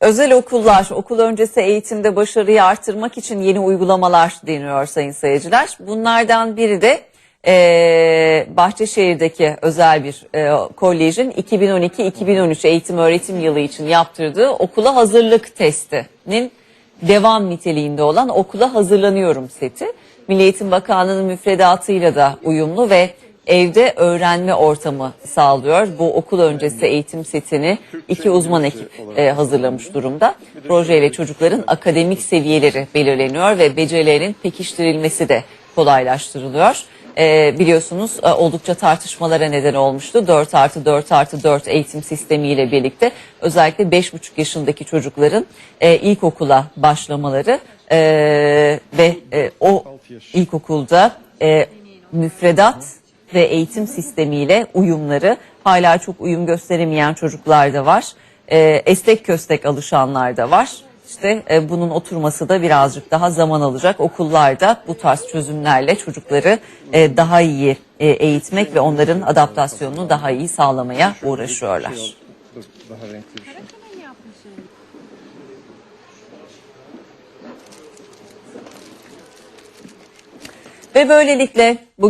Özel okullar, okul öncesi eğitimde başarıyı artırmak için yeni uygulamalar deniyor sayın seyirciler. Bunlardan biri de eee, Bahçeşehir'deki özel bir eee, kolejin 2012-2013 eğitim öğretim yılı için yaptırdığı okula hazırlık testinin devam niteliğinde olan okula hazırlanıyorum seti. Milli Eğitim Bakanlığı'nın müfredatıyla da uyumlu ve evde öğrenme ortamı sağlıyor. Bu okul öncesi eğitim setini iki uzman ekip e, hazırlamış durumda. Projeyle çocukların akademik seviyeleri belirleniyor ve becerilerinin pekiştirilmesi de kolaylaştırılıyor. E, biliyorsunuz e, oldukça tartışmalara neden olmuştu. 4 artı 4 artı 4 eğitim sistemiyle birlikte özellikle 5,5 yaşındaki çocukların e, ilkokula başlamaları e, ve e, o ilkokulda e, müfredat ve eğitim sistemiyle uyumları hala çok uyum gösteremeyen çocuklar da var. E, estek köstek alışanlar da var. İşte e, bunun oturması da birazcık daha zaman alacak. Okullarda bu tarz çözümlerle çocukları e, daha iyi e, eğitmek ve onların adaptasyonunu daha iyi sağlamaya uğraşıyorlar. Ve böylelikle bugün